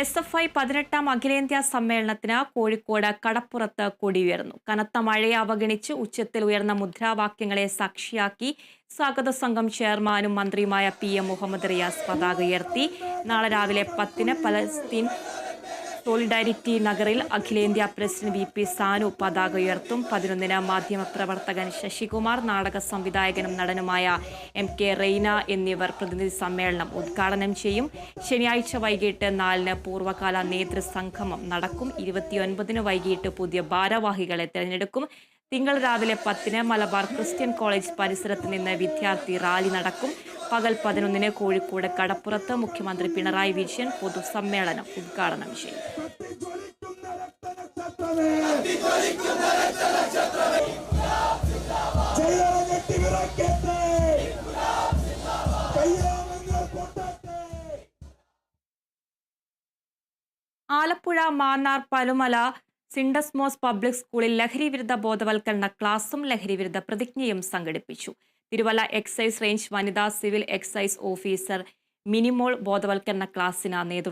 S F I പതിനെട്ടാം അഖിലേന്ത്യാ സമ്മേളനത്തിന് കോഴിക്കോട് കടപ്പുറത്ത് കൊടിയുയർന്നു. കനത്ത മഴയെ അവഗണിച്ച് ഉച്ചത്തിൽ ഉയർന്ന മുദ്രാവാക്യങ്ങളെ സാക്ഷിയാക്കി സ്വാഗത സംഘം ചെയർമാനും മന്ത്രിയുമായ പി എം മുഹമ്മദ് റിയാസ് പതാക ഉയർത്തി. നാളെ രാവിലെ പത്തിന് പലസ്തീൻ സോളിഡാരിറ്റി നഗറിൽ അഖിലേന്ത്യാ പ്രസിഡന്റ് വി പി സാനു പതാക ഉയർത്തും. പതിനൊന്നിന് മാധ്യമപ്രവർത്തകൻ ശശികുമാർ നാടക സംവിധായകനും നടനുമായ എം കെ റെയ്ന എന്നിവർ പ്രതിനിധി സമ്മേളനം ഉദ്ഘാടനം ചെയ്യും. ശനിയാഴ്ച വൈകിട്ട് നാലിന് പൂർവകാല നേതൃസംഗമം നടക്കും. ഇരുപത്തിയൊൻപതിന് വൈകിട്ട് പുതിയ ഭാരവാഹികളെ തെരഞ്ഞെടുക്കും. തിങ്കൾ രാവിലെ പത്തിന് മലബാർ ക്രിസ്ത്യൻ കോളേജ് പരിസരത്ത് നിന്ന് വിദ്യാർത്ഥി റാലി നടക്കും. പകൽ പതിനൊന്നിന് കോഴിക്കോട് കടപ്പുറത്ത് മുഖ്യമന്ത്രി പിണറായി വിജയൻ പൊതുസമ്മേളനം ഉദ്ഘാടനം ചെയ്യും. പൊട്ടട്ടെ. ആലപ്പുഴ മാന്നാർ പലുമല സിൻഡസ്മോസ് പബ്ലിക് സ്കൂളിൽ ലഹരി വിരുദ്ധ ബോധവൽക്കരണ ക്ലാസും ലഹരി വിരുദ്ധ പ്രതിജ്ഞയും സംഘടിപ്പിച്ചു. തിരുവല്ല എക്സൈസ് റേഞ്ച് വനിതാ സിവിൽ എക്സൈസ് ഓഫീസർ മിനിമോൾ ബോധവൽക്കരണ ക്ലാസ്സിന് നേതൃത്വം